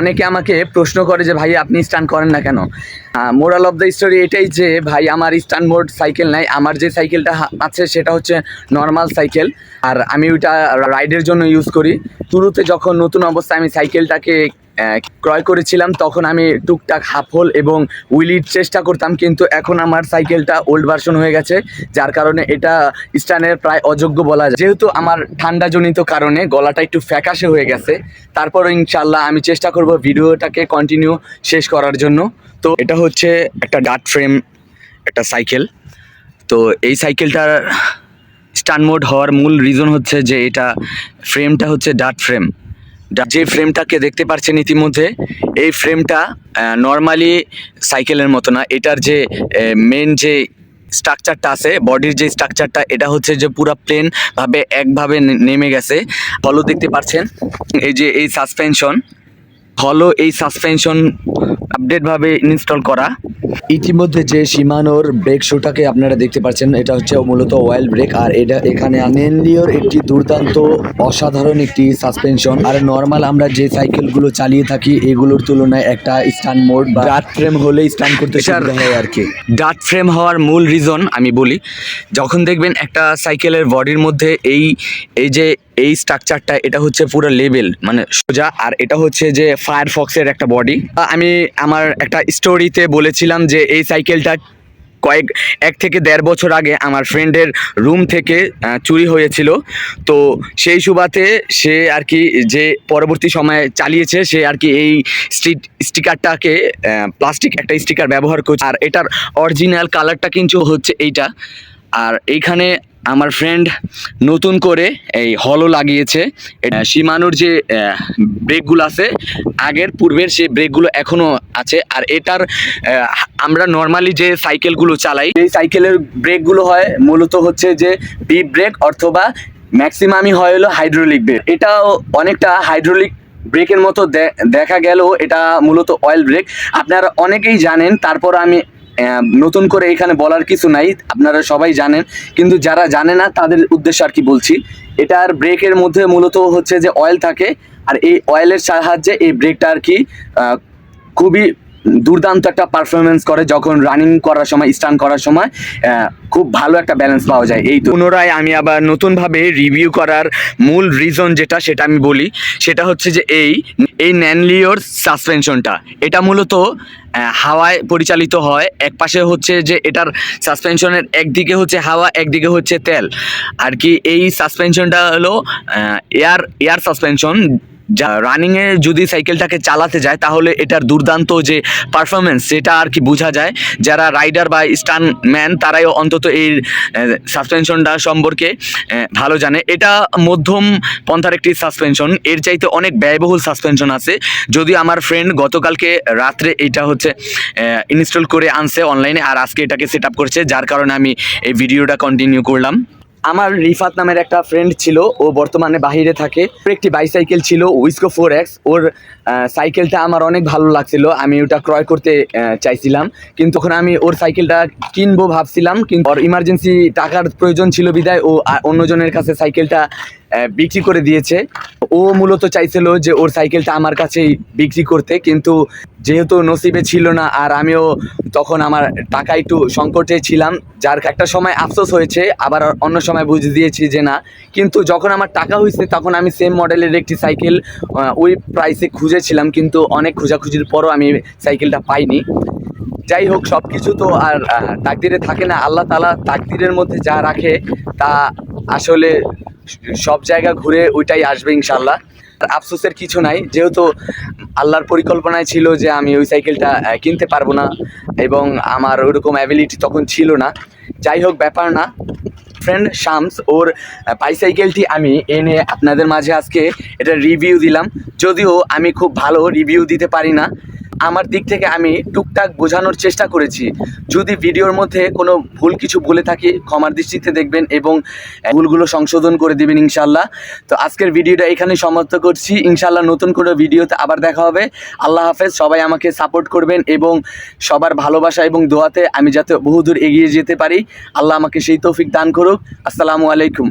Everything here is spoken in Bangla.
অনেকে আমাকে প্রশ্ন করে যে, ভাই, আপনি স্টান করেন না কেন? মোরাল অফ দ্য স্টোরি এটাই যে, ভাই, আমার স্টান মোড সাইকেল নাই। আমার যে সাইকেলটা আছে, সেটা হচ্ছে নর্মাল সাইকেল। আর আমি ওইটা রাইডের জন্য ইউজ করি। শুরুতে যখন নতুন অবস্থায় আমি সাইকেলটাকে ক্রয় করেছিলাম, তখন আমি টুকটাক হাফ হোল এবং উইলির চেষ্টা করতাম, কিন্তু এখন আমার সাইকেলটা ওল্ড ভার্সন হয়ে গেছে, যার কারণে এটা স্টানের প্রায় অযোগ্য বলা যায়। যেহেতু আমার ঠান্ডাজনিত কারণে গলাটা একটু ফ্যাকাশে হয়ে গেছে তারপর ইনশাল্লাহ আমি চেষ্টা করব ভিডিওটাকে কন্টিনিউ শেষ করার জন্য। তো এটা হচ্ছে একটা ডাট ফ্রেম একটা সাইকেল। তো এই সাইকেলটার স্টান মোড হওয়ার মূল রিজন হচ্ছে যে এটা ফ্রেমটা হচ্ছে ডাট ফ্রেম যে ফ্রেমটাকে দেখতে পাচ্ছেন ইতিমধ্যে, এই ফ্রেমটা নর্মালি সাইকেলের মতো না। এটার যে মেন যে স্ট্রাকচারটা আছে বডির যে স্ট্রাকচারটা এটা হচ্ছে যে পুরো প্লেন ভাবে একভাবে নেমে গেছে। ফলো দেখতে পাচ্ছেন এই যে, এই সাসপেনশন হলো এই সাসপেনশন আপডেটভাবে ইনস্টল করা। ইতিমধ্যে যে সীমানোর ব্রেক শুটাকে আপনারা দেখতে পাচ্ছেন এটা হচ্ছে মূলত অয়েল ব্রেক আর এটা এখানে নেনলিওর একটি দুর্দান্ত অসাধারণ একটি সাসপেনশন আর নর্মাল আমরা যে সাইকেলগুলো চালিয়ে থাকি এগুলোর তুলনায় একটা স্টান মোড বা ডাট ফ্রেম হলেই স্টান করতে সুবিধা হয় আর কি। ডাট ফ্রেম হওয়ার মূল রিজন আমি বলি যখন দেখবেন একটা সাইকেলের বডির মধ্যে এই এই যে এই স্ট্রাকচারটা এটা হচ্ছে পুরো লেভেল মানে সোজা, আর এটা হচ্ছে যে ফায়ারফক্সের একটা বডি আমি আমার একটা স্টোরিতে বলেছিলাম যে এই সাইকেলটা কয়েক, এক থেকে দেড় বছর আগে আমার ফ্রেন্ডের রুম থেকে চুরি হয়েছিল। তো সেই সুবাতে সে আর কি যে পরবর্তী সময়ে চালিয়েছে, সে আর কি এই স্ট্রিট স্টিকারটাকে প্লাস্টিক একটা স্টিকার ব্যবহার করছে। আর এটার অরিজিনাল কালারটা কিন্তু হচ্ছে এইটা। আর এইখানে আমার ফ্রেন্ড নতুন করে এই হলও লাগিয়েছে। সীমানোর যে ব্রেকগুলো আছে, আগের পূর্বের সেই ব্রেকগুলো এখনও আছে, আর এটার আমরা নর্মালি যে সাইকেলগুলো চালাই, এই সাইকেলের ব্রেকগুলো হয় মূলত হচ্ছে যে বিপ ব্রেক অথবা ম্যাক্সিমামই হয় হলো হাইড্রোলিক ব্রেক এটাও অনেকটা হাইড্রোলিক ব্রেকের মতো দেখা গেলেও এটা মূলত অয়েল ব্রেক আপনারা অনেকেই জানেন, তারপর আমি নতুন করে এখানে বলার কিছু নাই, আপনারা সবাই জানেন, কিন্তু যারা জানে না, তাদের উদ্দেশ্য আর কি বলছি। এটার ব্রেকের মধ্যে মূলত হচ্ছে যে অয়েল থাকে, আর এই অয়েলের সাহায্যে এই ব্রেকটা আর কি খুবই দুর্দান্ত একটা পারফরমেন্স করে যখন রানিং করার সময় স্টান করার সময় খুব ভালো একটা ব্যালেন্স পাওয়া যায় এই পুনরায় আমি আবার নতুনভাবে রিভিউ করার মূল রিজন যেটা, সেটা আমি বলি। সেটা হচ্ছে যে এই এই ন্যানলিওর সাসপেনশনটা এটা মূলত হাওয়ায় পরিচালিত হয়। এক পাশে হচ্ছে যে এটার সাসপেনশনের একদিকে হচ্ছে হাওয়া, একদিকে হচ্ছে তেল। আর কি এই সাসপেনশনটা হলো এয়ার এয়ার সাসপেনশন যা রানিংয়ে যদি সাইকেলটাকে চালাতে যায়, তাহলে এটার দুর্দান্ত যে পারফরমেন্স সেটা আর কি বোঝা যায়। যারা রাইডার বা স্টান ম্যান তারাই অন্তত এই সাসপেনশনটা সম্পর্কে ভালো জানে। এটা মধ্যম পন্থার একটি সাসপেনশন এর চাইতে অনেক ব্যয়বহুল সাসপেনশন আছে। যদি আমার ফ্রেন্ড গতকালকে রাত্রে এটা হচ্ছে ইনস্টল করে আনছে অনলাইনে আর আজকে এটাকে সেট করছে, যার কারণে আমি এই ভিডিওটা কন্টিনিউ করলাম। আমার রিফাত নামের একটা ফ্রেন্ড ছিল, ও বর্তমানে বাহিরে থাকে। ওর একটি বাইসাইকেল ছিল উইসকো ফোর এক্স ওর সাইকেলটা আমার অনেক ভালো লাগছিল, আমি ওটা ক্রয় করতে চাইছিলাম। কিন্তু তখন আমি ওর সাইকেলটা কিনবো ভাবছিলাম, কিন্তু ওর ইমার্জেন্সি টাকার প্রয়োজন ছিল বিদায় ও অন্যজনের কাছে সাইকেলটা বিক্রি করে দিয়েছে। ও মূলত চাইছিল যে ওর সাইকেলটা আমার কাছেই বিক্রি করতে, কিন্তু যেহেতু নসিবে ছিল না আর আমিও তখন আমার টাকা একটু সংকটে ছিলাম, যার একটা সময় আফসোস হয়েছে, আবার অন্য সময় বুঝে দিয়েছি যে না। কিন্তু যখন আমার টাকা হয়েছে, তখন আমি সেম মডেলের একটি সাইকেল ওই প্রাইসে খুঁজেছিলাম, কিন্তু অনেক খোঁজাখুঁজির পরও আমি সাইকেলটা পাইনি। যাই হোক সব কিছু তো আর তাকদিরে থাকে না। আল্লাহ তালা তাকদিরের মধ্যে যা রাখে, তা আসলে সব জায়গা ঘুরে ওইটাই আসবে ইনশাল্লাহ আফসোসের কিছু নাই, যেহেতু আল্লাহর পরিকল্পনায় ছিল যে আমি ওই সাইকেলটা কিনতে পারব না এবং আমার ওইরকম অ্যাবিলিটি তখন ছিল না। যাই হোক, ব্যাপার না। ফ্রেন্ড শামস, ওর বাইসাইকেলটি আমি এনে আপনাদের মাঝে আজকে এটা রিভিউ দিলাম। যদিও আমি খুব ভালো রিভিউ দিতে পারি না আমার দিক থেকে আমি টুকটাক বোঝানোর চেষ্টা করেছি। যদি ভিডিওর মধ্যে কোনো ভুল কিছু বলে থাকি, ক্ষমার দৃষ্টিতে দেখবেন এবং ভুলগুলো সংশোধন করে দেবেন ইনশাল্লাহ তো আজকের ভিডিওটা এখানে সমাপ্ত করছি। ইনশাল্লাহ নতুন কোনো ভিডিওতে আবার দেখা হবে। আল্লাহ হাফেজ। সবাই আমাকে সাপোর্ট করবেন এবং সবার ভালোবাসা এবং দোয়াতে আমি যাতে বহুদূর এগিয়ে যেতে পারি। আল্লাহ আমাকে সেই তৌফিক দান করুক। আসসালামু আলাইকুম।